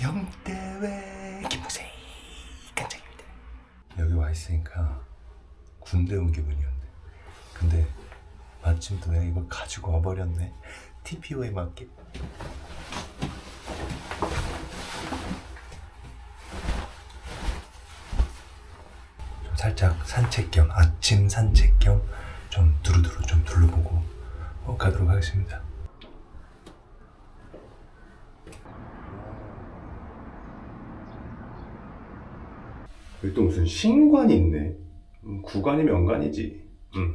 영대회 김무생 간장입니다. 여기 와 있으니까 군대 온 기분이었네. 근데 마침 또 내가 이걸 가지고 와버렸네. TPO에 맞게. 좀 살짝 산책 겸 아침 산책 겸 좀 두루두루 좀 둘러보고 어, 가도록 하겠습니다. 여기 또 무슨 신관이 있네. 음, 구관이 명관이지. 음.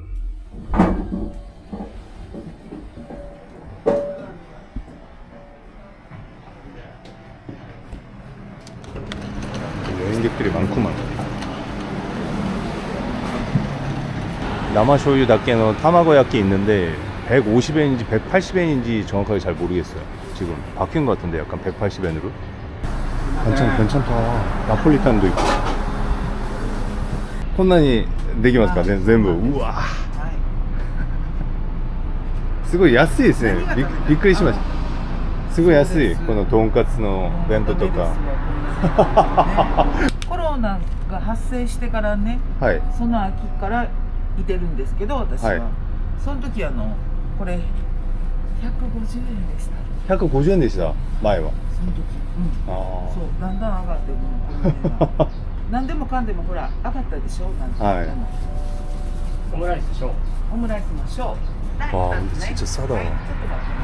여행객들이 많구만. 남아쇼유 닭게는 타마고야끼 있는데 150엔인지 180엔인지 정확하게 잘 모르겠어요. 지금 바뀐 것 같은데 약간 180엔으로. 괜찮 괜찮다. 나폴리탄도 있고. こんなにできますかね全部。うわ。すごい安いですね。びびっくりしました。すごい安い。このとんかつの弁当とか。コロナが発生してからねはい。その秋からいてるんですけど私は、はい。その時あのこれ150円でした。150円でした前は。その時。うん。あそうだんだん上がってもうこの 何でもかんでもほら上がったでしょなんかはいオムライスでしょオムライスのショー 와 はい 근데 진짜 싸다 はいちょっと待ってね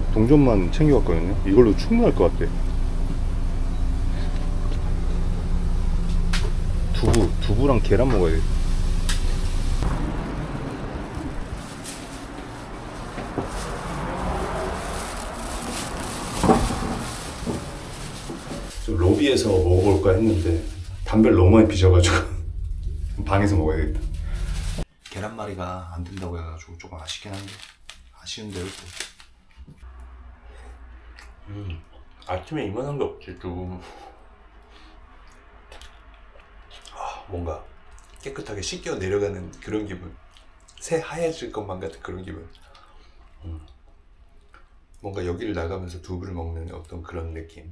제가 동전만 챙겨왔거든요 이걸로 충분할 것 같아 두부 두부랑 계란 먹어야 돼 좀 로비에서 먹어볼까 했는데 담배를 너무 많이 피셔가지고 방에서 먹어야겠다. 계란말이가 안 된다고 해가지고 조금 아쉽긴 한데 아쉬운데요 또. 음, 아침에 이만한 게 없지 좀. 아, 뭔가 깨끗하게 씻겨 내려가는 그런 기분. 새 하얘질 것만 같은 그런 기분. 음. 뭔가 여기를 나가면서 두부를 먹는 어떤 그런 느낌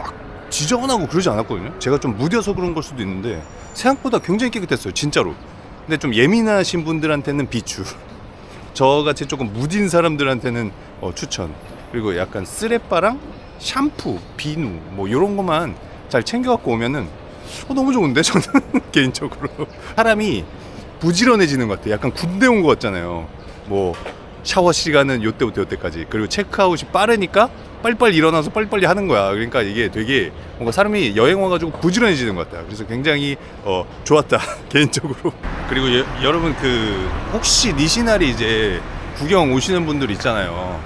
지저분하고 그러지 않았거든요. 제가 좀 무뎌서 그런 걸 수도 있는데 생각보다 굉장히 깨끗했어요. 진짜로. 근데 좀 예민하신 분들한테는 비추. 저같이 조금 무딘 사람들한테는 어, 추천. 그리고 약간 쓰레빠랑 샴푸, 비누 뭐 이런 것만 잘 챙겨 갖고 오면은 어, 너무 좋은데 저는 개인적으로 사람이 부지런해지는 것 같아요. 약간 군대 온 것 같잖아요. 뭐 샤워 시간은 요때부터 요때까지 그리고 체크아웃이 빠르니까 빨리빨리 일어나서 빨리빨리 하는 거야. 그러니까 이게 되게 뭔가 사람이 여행 와가지고 부지런해지는 것 같아요. 그래서 굉장히 어, 좋았다 개인적으로. 그리고 여, 여러분 그 혹시 니시나리 이제 구경 오시는 분들 있잖아요.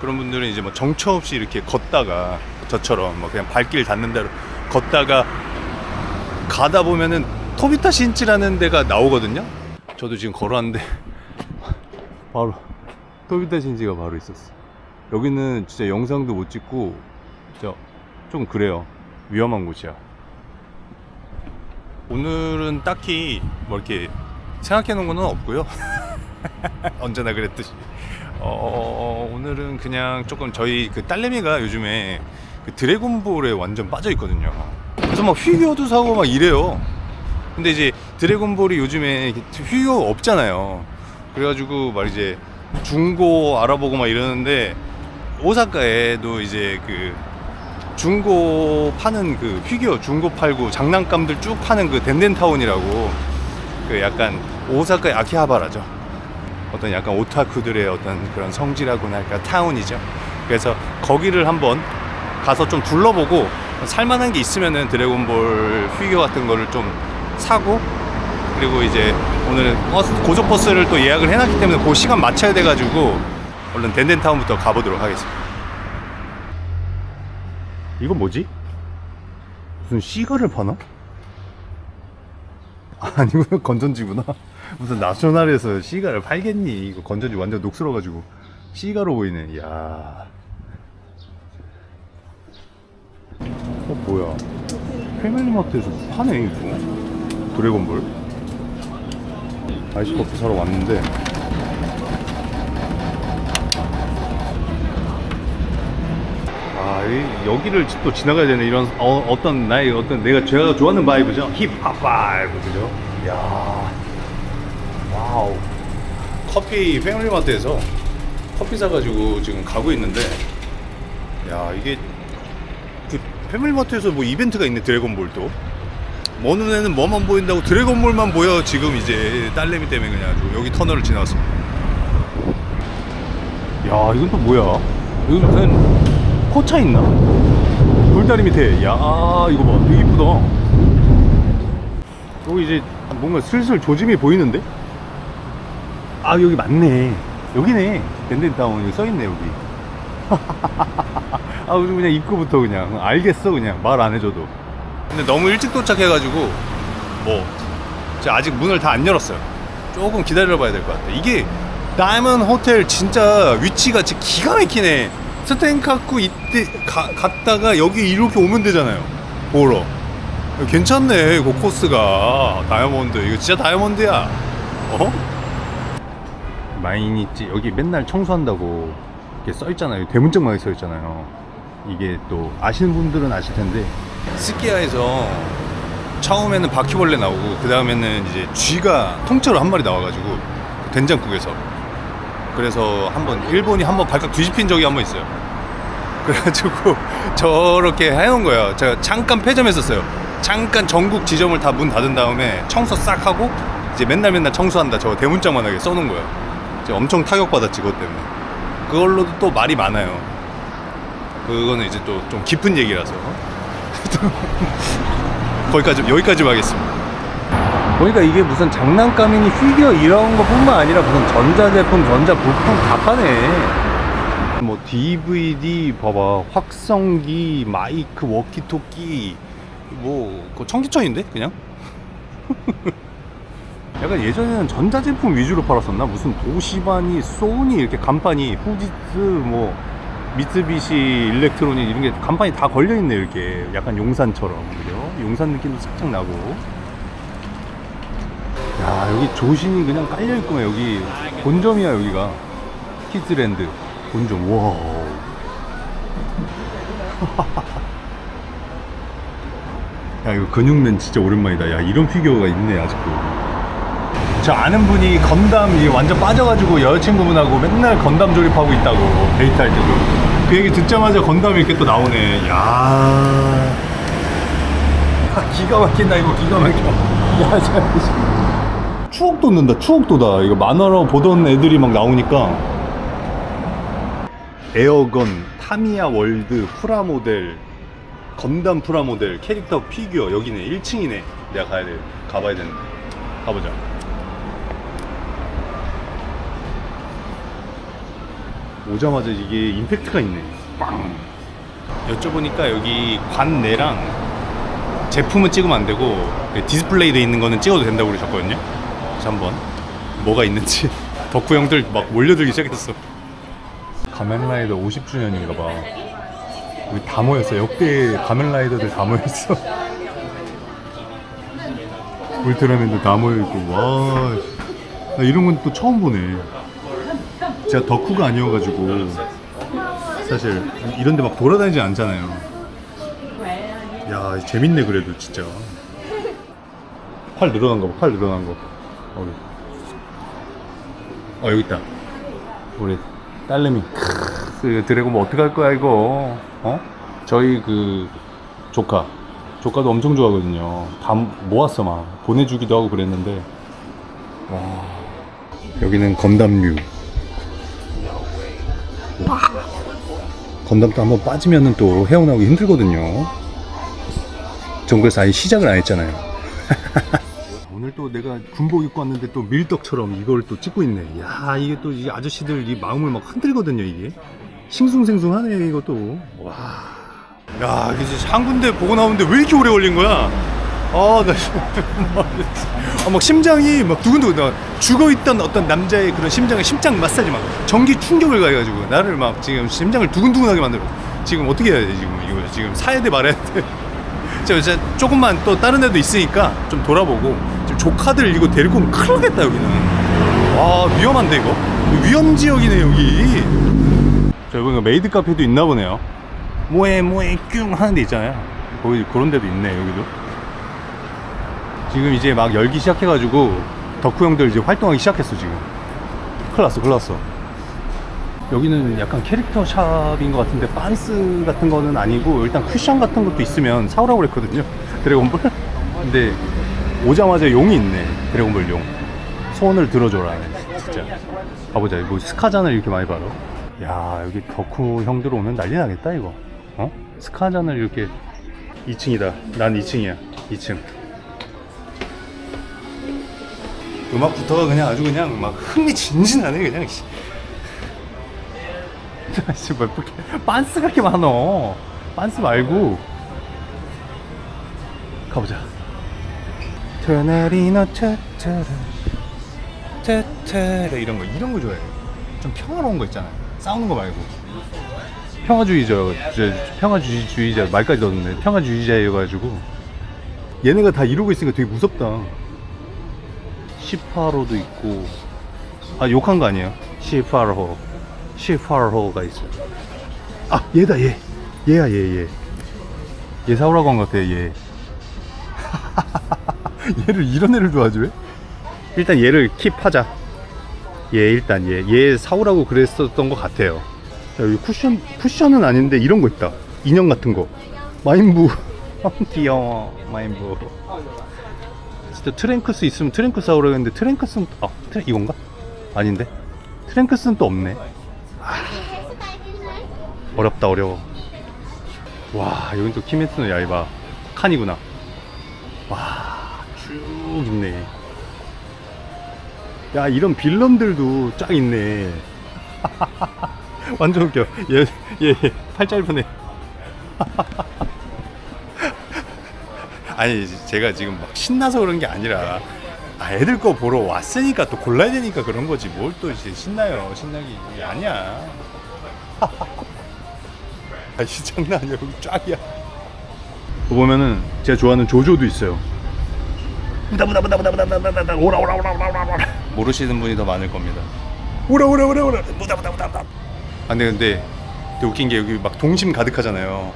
그런 분들은 이제 뭐 정처 없이 이렇게 걷다가 저처럼 뭐 그냥 발길 닿는 대로 걷다가 가다 보면은 토비타 신치라는 데가 나오거든요. 저도 지금 걸어왔는데 바로 토비타 신지가 바로 있었어. 여기는 진짜 영상도 못 찍고 진짜 좀 그래요. 위험한 곳이야. 오늘은 딱히 뭐 이렇게 생각해 놓은 거는 없고요. 언제나 그랬듯이. 어, 오늘은 그냥 조금 저희 그 딸내미가 요즘에 그 드래곤볼에 완전 빠져 있거든요. 그래서 막 피규어도 사고 막 이래요. 근데 이제 드래곤볼이 요즘에 피규어 없잖아요. 그래가지고 막 이제 중고 알아보고 막 이러는데 오사카에도 이제 그 중고 파는 그 피규어 중고 팔고 장난감들 쭉 파는 그 덴덴타운이라고 그 약간 오사카의 아키하바라죠. 어떤 약간 오타쿠들의 어떤 그런 성지라고나 할까 타운이죠. 그래서 거기를 한번 가서 좀 둘러보고 살만한 게 있으면은 드래곤볼 피규어 같은 거를 좀 사고 그리고 이제 오늘은 버스, 고속버스를 또 예약을 해놨기 때문에 그 시간 맞춰야 돼가지고 얼른 덴덴타운부터 가보도록 하겠습니다. 이건 뭐지? 무슨 시가를 파나? 아니구나 건전지구나. 무슨 나셔널에서 시가를 팔겠니? 이거 건전지 완전 녹슬어가지고. 시가로 보이네. 이야. 어 뭐야? 패밀리마트에서 파네 이거. 드래곤볼? 아이스커피 사러 왔는데 여기를 또 지나가야 되는 이런 어, 떤 나의 어떤 내가 제가 좋아하는 바이브죠. 힙합 바이브 그죠? 야, 와우. 커피 패밀리마트에서 커피 사가지고 지금 가고 있는데, 야 이게 그 패밀리마트에서 뭐 이벤트가 있네 드래곤볼도. 먼 눈에는 뭐만 보인다고 드래곤볼만 보여 지금 이제 딸내미 때문에 그냥 아주 여기 터널을 지나왔습니다. 야 이건 또 뭐야? 여기 무슨 포차 있나? 돌다리 밑에. 야 이거 봐. 되게 이쁘다. 여기 이제 뭔가 슬슬 조짐이 보이는데? 아 여기 맞네. 여기네. 여기 써있네 여기. 아 요즘 그냥 입구부터 그냥. 알겠어 그냥. 말 안 해줘도. 근데 너무 일찍 도착해가지고 뭐 아직 문을 다 안 열었어요. 조금 기다려 봐야 될 것 같아. 이게 다이먼 호텔 진짜 위치가 진짜 기가 막히네 스탠 카쿠 이때 가- 갔다가 여기 이렇게 오면 되잖아요. 보러. 괜찮네 이거 코스가. 다이아몬드. 이거 진짜 다이아몬드야. 어? 마이니치 여기 맨날 청소한다고 이렇게 써 있잖아요. 대문짝만에 써있잖아요. 이게 또 아시는 분들은 아실 텐데. 스키야에서 처음에는 바퀴벌레 나오고 그 다음에는 이제 쥐가 통째로 한 마리 나와가지고 그 된장국에서 그래서 한번 일본이 한번 발칵 뒤집힌 적이 한 번 있어요. 그래가지고 저렇게 해놓은 거예요. 제가 잠깐 폐점했었어요. 잠깐 전국 지점을 다 문 닫은 다음에 청소 싹 하고 이제 맨날 맨날 청소한다. 저 대문짝만하게 써놓은 거예요. 이제 엄청 타격받았지 그것 때문에. 그걸로도 또 말이 많아요. 그거는 이제 또 좀 깊은 얘기라서 거기까지 여기까지만 하겠습니다. 보니까 이게 무슨 장난감이니 피규어 이런 것뿐만 아니라 무슨 전자제품, 전자부품 다 파네. 뭐 DVD 봐봐 확성기, 마이크, 워키토키 뭐 그거 청기천인데 그냥? 약간 예전에는 전자제품 위주로 팔았었나? 무슨 도시바니, 소니 이렇게 간판이 후지스 뭐 미쓰비시 일렉트로닉 이런 게 간판이 다 걸려 있네 이렇게 약간 용산처럼 그죠? 용산 느낌도 살짝 나고 야 여기 조신이 그냥 깔려 있구만 여기. 본점이야 여기가. 키즈랜드. 본점 와 야 이거 근육맨 진짜 오랜만이다. 야 이런 피규어가 있네 아직도. 저 아는 분이 건담 이게 완전 빠져가지고 여자친구분하고 맨날 건담 조립하고 있다고 데이트할 때도. 그 얘기 듣자마자 건담이 이렇게 또 나오네. 야. 기가 막힌다 이거. 기가 막혀. 야 참. 추억 돋는다 추억 돋아. 이거 만화로 보던 애들이 막 나오니까. 에어건 타미야 월드 프라모델 건담 프라모델 캐릭터 피규어 여기네 1층이네. 내가 가야 돼 가봐야 되는데. 가보자. 오자마자 이게 임팩트가 있네. 빵! 여쭤보니까 여기 관내랑 제품은 찍으면 안 되고 그 디스플레이 돼 있는 거는 찍어도 된다고 그러셨거든요 한번 뭐가 있는지 덕후 형들 막 몰려들기 시작했어. 가면라이더 50주년인가 봐. 우리 다 모였어. 역대 가면라이더들 다 모였어. 울트라맨도 다 모여있고 와 나 이런 건 또 처음 보네. 제가 덕후가 아니어가지고. 사실 이런 데 막 돌아다니지 않잖아요. 야 재밌네 그래도 진짜. 팔 늘어난 거 봐, 팔 늘어난 거 어디? 어 여기 있다. 우리 딸내미. 크으, 이거 드래곤 뭐 어떡할 거야 이거? 어? 저희 그 조카. 조카도 엄청 좋아하거든요. 다 모았어 막. 보내주기도 하고 그랬는데. 와. 여기는 건담류. 건담도 한번 빠지면은 또 헤어나오기 힘들거든요. 전 그래서 아예 시작을 안 했잖아요 또 내가 군복 입고 왔는데 또 밀떡처럼 이걸 또 찍고 있네. 야 이게 또 이 아저씨들 이 마음을 막 흔들거든요 이게. 싱숭생숭하네 이것도. 와 야, 이게 한 군데 보고 나오는데 왜 이렇게 오래 걸린 거야? 아, 나 씨, 막, 아, 막 심장이 막 두근두근 나 죽어 있던 어떤 남자의 그런 심장의 심장 마사지 막 전기 충격을 가해가지고 나를 막 지금 심장을 두근두근하게 만들어. 지금 어떻게 해야 돼 지금 이거 지금 사야 돼 말아야 돼. 저 진짜 조금만 또 다른 애도 있으니까 좀 돌아보고 지금 조카들 이거 데리고 오면 큰일 나겠다 여기는. 와 위험한데 이거 위험 지역이네 여기. 저 이번에 메이드 카페도 있나 보네요. 뭐해 뭐해 뀨 하는 데 있잖아요. 거기 그런 데도 있네 여기도. 지금 이제 막 열기 시작해 가지고 덕후 형들 이제 활동하기 시작했어 지금. 큰일 났어 큰일 났어. 여기는 약간 캐릭터 샵인 것 같은데 반스 같은 거는 아니고 일단 쿠션 같은 것도 있으면 사오라고 그랬거든요. 드래곤볼. 근데 오자마자 용이 있네. 드래곤볼 용. 소원을 들어줘라. 진짜. 가보자. 뭐 스카잔을 이렇게 많이 봐라. 야 여기 덕후 형들 오면 난리 나겠다 이거. 어? 스카잔을 이렇게 2층이다. 난 2층이야. 2층. 음악부터가 그냥 아주 그냥 막 흥미진진하네 그냥. 씨. 씨, 뭐 이렇게 빤스가 이렇게 많어. 빤스 말고 가보자. 터나리너 차차라 차차라 이런 거 이런 거 좋아해. 좀 평화로운 거 있잖아. 싸우는 거 말고. 평화주의자, 저, 평화주의자 말까지 넣었네. 평화주의자여가지고 얘네가 다 이러고 있으니까 되게 무섭다. 18호도 있고 아 욕한 거 아니에요? 18호 18호가 있어 아 얘다 얘 얘야 얘얘얘 얘 사오라고 한 것 같아 얘 얘를 이런 애를 도와줘 일단 얘를 킵하자. 얘 일단 얘 얘 사오라고 그랬었던 것 같아요. 자, 여기 쿠션 쿠션은 아닌데 이런 거 있다. 인형 같은 거. 마인부. 귀여워 마인부. 진짜 트랭크스 있으면 트랭크스 사오라고 했는데 트랭크스는 아 트랭 이건가? 아닌데? 트랭크스는 또 없네. 아, 어렵다 어려워. 와 여긴 또 키메츠노 야이바 칸이구나. 와 쭉 있네 야 이런 빌런들도 쫙 있네 완전 웃겨 얘얘팔 짧은 애 아니 제가 지금 막 신나서 그런 게 아니라 아, 애들 거 보러 왔으니까 또 골라야 되니까 그런 거지 뭘 또 이제 신나요 신나기 아니야 아이 장난 아니야 쫙이야 보면은 제가 좋아하는 조조도 있어요 무다무다무다무다무다무다무다 오라 오라 오라 오라 오라 오라 모르시는 분이 더 많을 겁니다 오라 오라 오라 오라 무다무다무다무다 아 근데 웃긴 게 여기 막 동심 가득하잖아요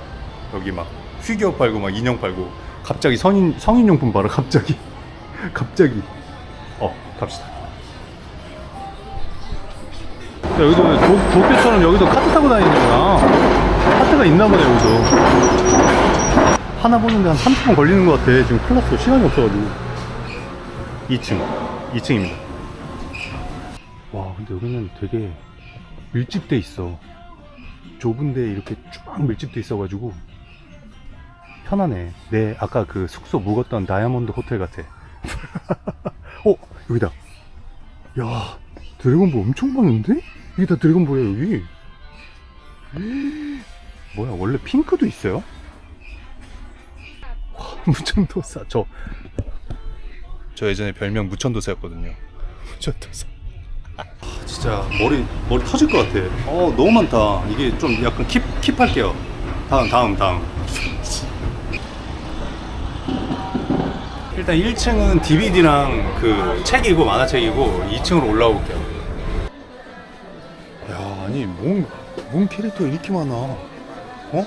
여기 막 피규어 팔고 막 인형 팔고 갑자기 성인 성인용품 봐라 갑자기 갑자기 어 갑시다 자, 여기도 도, 도쿄처럼 여기도 카트 타고 다니는구나 카트가 있나 보네 여기도 하나 보는데 한 30분 걸리는 것 같아 지금 큰일 났어 시간이 없어가지고 2층 2층입니다 와 근데 여기는 되게 밀집돼 있어 좁은데 이렇게 쫙 밀집돼 있어 가지고 편하네. 내 아까 그 숙소 묵었던 다이아몬드 호텔 같아. 어 여기다. 야 드래곤볼 엄청 많은데? 이게 다 드래곤볼이야 여기. 뭐야 원래 핑크도 있어요? 와 무천도사 저. 저 예전에 별명 무천도사였거든요. 무천도사. 아, 진짜 머리 머리 터질 것 같아. 어 너무 많다. 이게 좀 약간 킵 킵할게요. 다음 다음 다음. 일단 1층은 DVD랑 그 책이고 만화책이고 2층으로 올라가 볼게요. 야, 아니 뭔, 뭔 캐릭터 이렇게 많아? 어?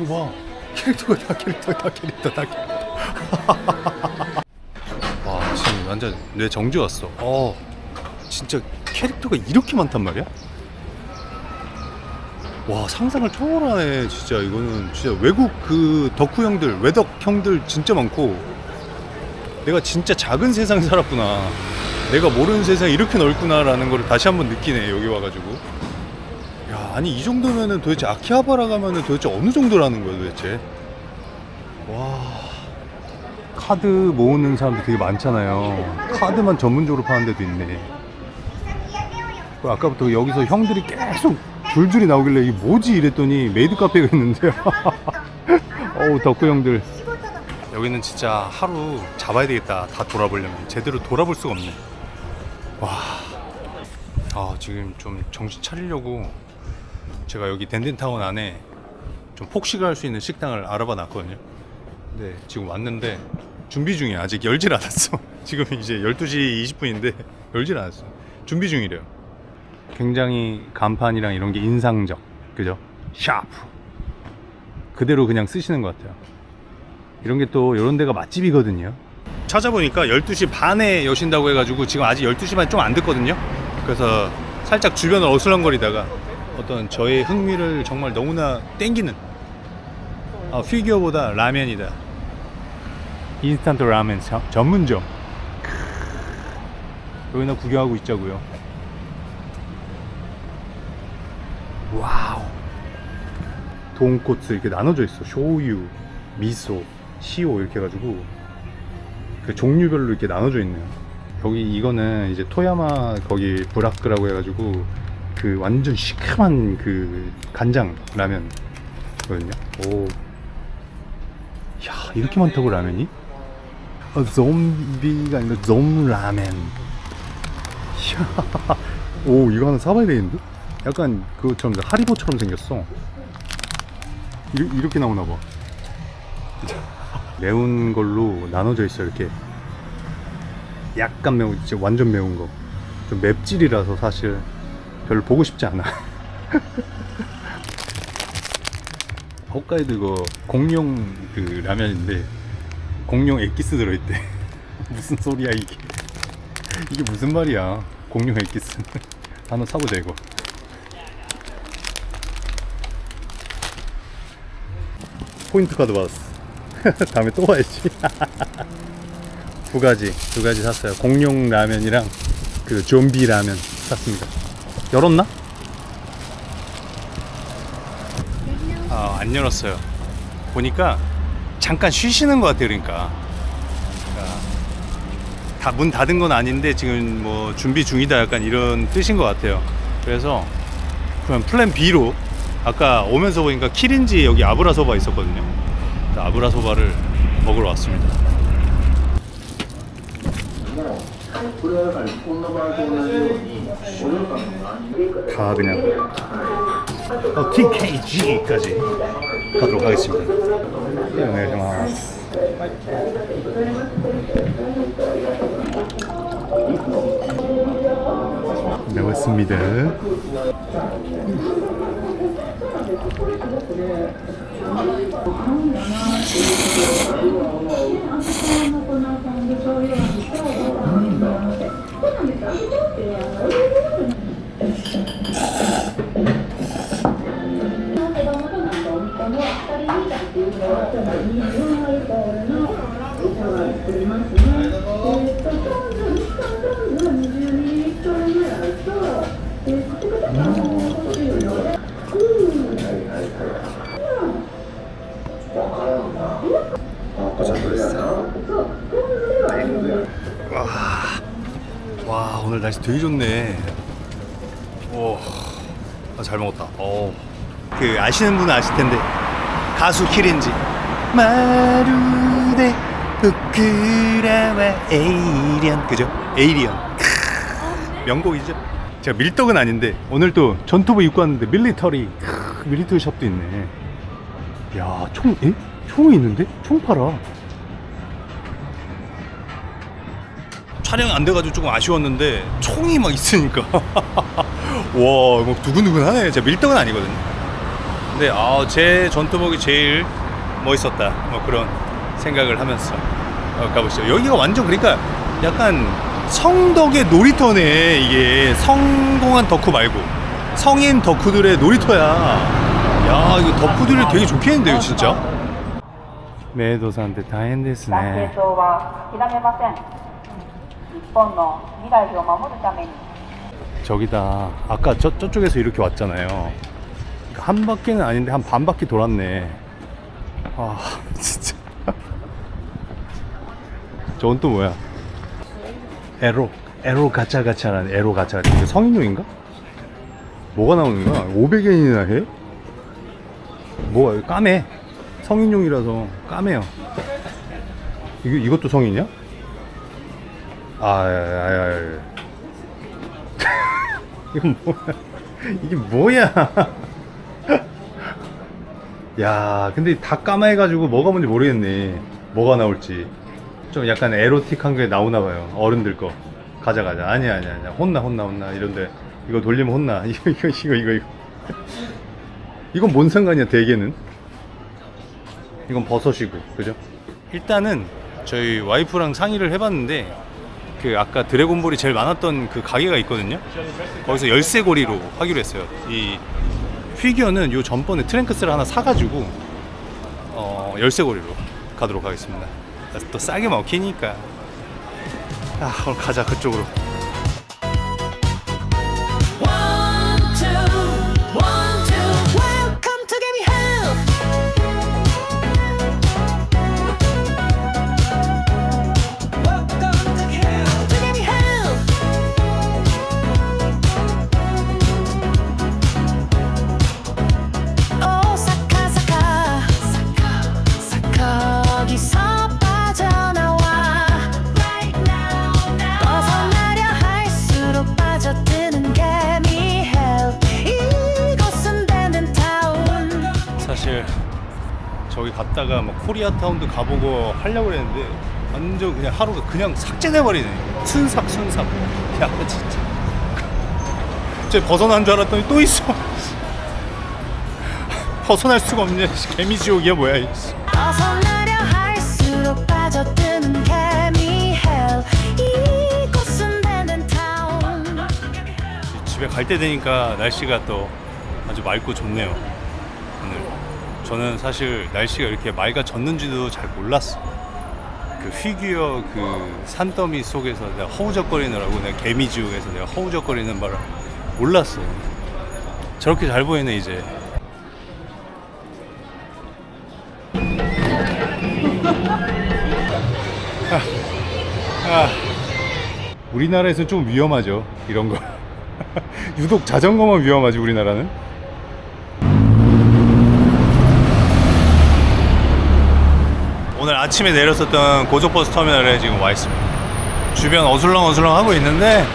이거 봐. 캐릭터가 다 캐릭터, 다 캐릭터, 다 캐릭터. 완전 내 정지 왔어. 어, 진짜 캐릭터가 이렇게 많단 말이야? 와 상상을 초월하네 진짜. 이거는 진짜 외국 그 덕후 형들 외덕 형들 진짜 많고. 내가 진짜 작은 세상에 살았구나. 내가 모르는 세상이 이렇게 넓구나라는 걸 다시 한번 느끼네 여기 와가지고. 야 아니 이 정도면은 도대체 아키하바라 가면은 도대체 어느 정도라는 거야 도대체? 와 카드 모으는 사람들 되게 많잖아요 카드만 전문적으로 파는 데도 있네 그리고 아까부터 여기서 형들이 계속 줄줄이 나오길래 이게 뭐지 이랬더니 메이드 카페가 있는데요. 어우 덕후 형들. 여기는 진짜 하루 잡아야 되겠다. 다 돌아보려면 제대로 돌아볼 수가 없네. 와. 아 지금 좀 정신 차리려고 제가 여기 덴덴타운 안에 좀 폭식을 할 수 있는 식당을 알아봐 놨거든요. 근데 지금 왔는데 준비 중이야. 아직 열질 않았어. 지금 이제 12시 20분인데 열질 않았어. 준비 중이래요. 굉장히 간판이랑 이런 게 인상적. 그죠? 샤프. 그대로 그냥 쓰시는 것 같아요. 이런 게 또 이런 데가 맛집이거든요. 찾아보니까 12시 반에 여신다고 해가지고 지금 아직 12시 반 좀 안 됐거든요. 그래서 살짝 주변을 어슬렁거리다가 어떤 저의 흥미를 정말 너무나 땡기는 아, 피규어보다 라면이다. 인스턴트 라멘 저- 전문점. 여기나 구경하고 있자고요. 와우. 돈코츠 이렇게 나눠져 있어. 쇼유, 미소, 시오 이렇게 해가지고 그 종류별로 이렇게 나눠져 있네요. 여기 이거는 이제 토야마 거기 브라크라고 해가지고 그 완전 시큼한 그 간장 라면거든요. 오, 야 이렇게 많다고 라면이? 아, 좀비가 아니라 좀 라멘. 이야, 오 이거 하나 사봐야 되겠는데? 약간 그것처럼 하리보처럼 생겼어. 이렇게, 이렇게 나오나 봐. 매운 걸로 나눠져 있어 이렇게. 약간 매운, 진짜 완전 매운 거. 좀 맵찔이라서 사실 별로 보고 싶지 않아. 홋카이도 이거 공룡 그 라면인데 공룡 엑기스 들어있대. 무슨 소리야 이게? 이게 무슨 말이야? 공룡 엑기스. 한번 사보자 이거. 포인트 카드 받았어. 다음에 또 와야지. 두 가지, 두 가지 샀어요. 공룡 라면이랑 그 좀비 라면 샀습니다. 열었나? 아, 안 열었어요. 보니까 잠깐 쉬시는 것 같아요, 그러니까. 다문 닫은 건 아닌데 지금 뭐 준비 중이다 약간 이런 뜻인 것 같아요. 그래서 그냥 플랜 B로 아까 오면서 보니까 키린지 여기 아브라소바 있었거든요. 아브라소바를 먹으러 왔습니다. 다 그냥 어, TKG까지 가도록 하겠습니다. 네, 안녕하세요. 나왔습니다. 와 오늘 날씨 되게 좋네. 오, 아, 잘 먹었다. 오. 그 아시는 분은 아실 텐데 가수 키린지 마루데 부크라와 에이리언 그죠? 에이리언 크, 명곡이죠. 제가 밀떡은 아닌데 오늘 또 전투부 입고 왔는데 밀리터리 크, 밀리터리 샵도 있네. 야, 총, 에? 총이 있는데? 총 팔아. 촬영 안 돼가지고 조금 아쉬웠는데 총이 막 있으니까 와뭐 두근두근하네 제가 밀떡은 아니거든요 근데 아, 제 전투복이 제일 멋있었다 뭐 그런 생각을 하면서 어, 가보시죠 여기가 완전 그러니까 약간 성덕의 놀이터네 이게 성공한 덕후 말고 성인 덕후들의 놀이터야 야 이거 덕후들이 되게 좋겠는데요 진짜 메이도사한테 大変です男性ね党は諦めません日本の未来を守るために 저기다 아까 저, 저쪽에서 이렇게 왔잖아요 한 바퀴는 아닌데 한 반 바퀴 돌았네 아 진짜 저건 또 뭐야 에로 에로 가차가차라는 에로 가차가차 이게 성인용인가? 뭐가 나오는 거야? 500엔이나 해? 뭐가 까매 성인용이라서 까매요 이거, 이것도 성인이야? 아야야야 이건 뭐야 이게 뭐야 야 근데 다 까매가지고 뭐가 뭔지 모르겠네. 뭐가 나올지. 좀 약간 에로틱한 게 나오나 봐요. 어른들 거. 가자 가자. 아니야 아니야 아니야. 혼나 혼나 혼나. 이런데. 이거 돌리면 혼나. 이거 이거 이거 이거 이거. 이건 뭔 상관이야 대게는? 이건 버섯이고. 그죠? 일단은 저희 와이프랑 상의를 해봤는데 그 아까 드래곤볼이 제일 많았던 그 가게가 있거든요. 거기서 열쇠고리로 하기로 했어요. 이 피규어는 요 전번에 트랭크스를 하나 사가지고 어, 열쇠고리로 가도록 하겠습니다. 또 싸게 먹히니까. 아 오늘 가자 그쪽으로 코리아타운도 가보고 하려고 그랬는데 완전 그냥 하루가 그냥 삭제돼버리네. 순삭 순삭. 야 진짜. 쟤 벗어난 줄 알았더니 또 있어. 벗어날 수가 없네. 개미지옥이야 뭐야 이씨. 벗어나려 할수록 빠져드는 개미 헬. 이곳은 밴든 타운. 집에 갈 때 되니까 날씨가 또 아주 맑고 좋네요 저는 사실 날씨가 이렇게 맑아졌는지도 잘 몰랐어 그 피규어 그 산더미 속에서 내가 허우적거리느라고 내가 개미지옥에서 내가 허우적거리는 바를 몰랐어 저렇게 잘 보이네 이제. 아, 우리나라에서는 좀 위험하죠 이런 거. 유독 자전거만 위험하지 우리나라는 오늘 아침에 내렸었던 고속버스 터미널에 지금 와 있습니다. 주변 어슬렁 어슬렁 하고 있는데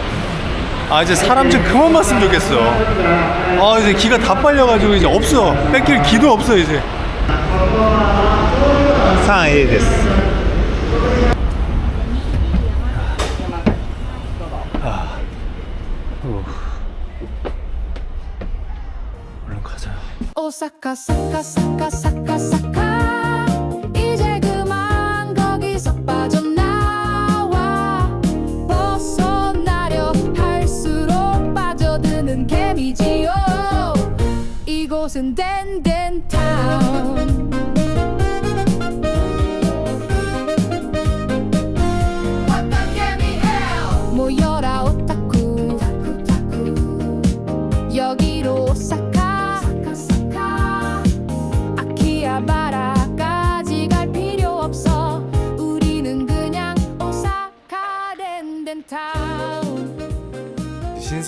아 이제 사람 좀 그만 봤으면 좋겠어. 아 이제 기가 다 빨려가지고 이제 없어. 뺏길 기도 없어 이제. 상해 됐어. 가자. 오사카 사카 사카 사카 사카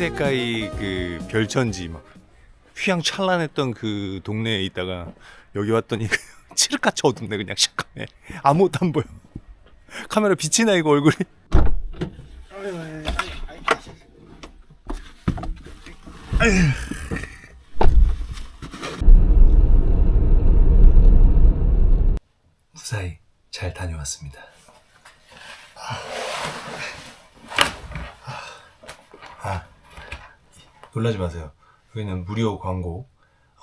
신세가이 그 별천지 막 휘황찬란했던 그 동네에 있다가 여기 왔더니 그냥 칠흑같이 어둡네 그냥 시커매 아무것도 안 보여. 카메라 빛이 나 이거 얼굴이. 무사히 잘 다녀왔습니다 놀라지 마세요. 여기는 무료 광고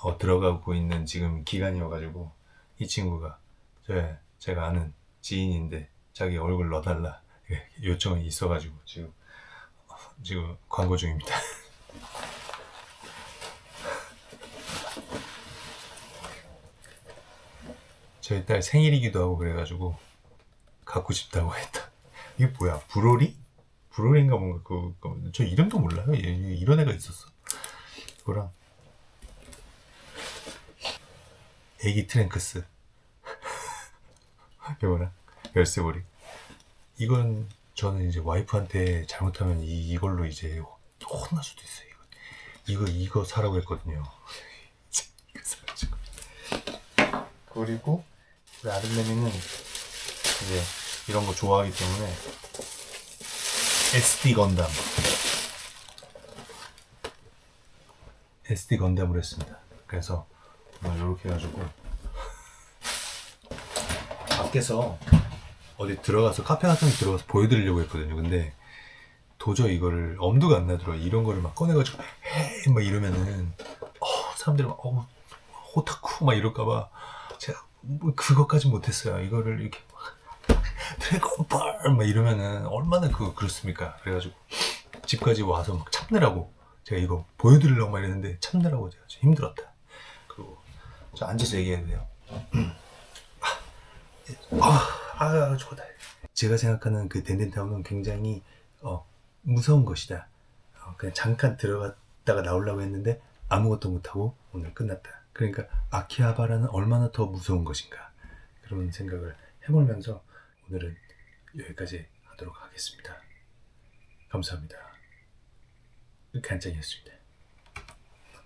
어, 들어가고 있는 지금 기간이어가지고 이 친구가 제, 제가 아는 지인인데 자기 얼굴 넣어달라 예, 요청이 있어가지고 지금 어, 지금 광고 중입니다. 저희 딸 생일이기도 하고 그래가지고 갖고 싶다고 했다. 이게 뭐야? 브로리? 브로리인가 뭔가 그, 그, 저 이름도 몰라요. 얘, 얘 이런 애가 있었어. 그거랑 애기 트랭크스 이거랑 열쇠고리. 이건 저는 이제 와이프한테 잘못하면 이, 이걸로 이제 혼날 수도 있어요. 이거. 이거 이거 사라고 했거든요. 이거 사가지고. 그리고 우리 아들내미는 이제 이런 거 좋아하기 때문에 SD 건담 SD 건담을 했습니다. 그래서 이렇게 해가지고 밖에서 어디 들어가서 카페 같은 데 들어가서 보여드리려고 했거든요. 근데 도저히 이거를 엄두가 안 나더라고요. 이런 거를 막 꺼내가지고 헤이 막 이러면은 어, 사람들이 막 어우 호타쿠 막 이럴까봐 제가 뭐 그것까지 못했어요. 이거를 이렇게 막 드래곤볼 막 이러면은 얼마나 그 그렇습니까? 그래가지고 집까지 와서 막 참느라고 제가 이거 보여드리려고 막 이랬는데 참느라고 제가 좀 힘들었다. 그리고 저 앉아서 얘기해야 돼요. 아, 아, 좋다. 제가 생각하는 그 덴덴타운은 굉장히 어, 무서운 것이다. 어, 그냥 잠깐 들어갔다가 나오려고 했는데 아무것도 못하고 오늘 끝났다. 그러니까 아키하바라는 얼마나 더 무서운 것인가 그런 생각을 해보면서 오늘은 여기까지 하도록 하겠습니다. 감사합니다. 간장이었습니다.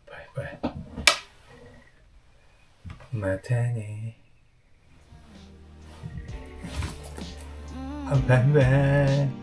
바이바이. 마타네. 아, 바이바이.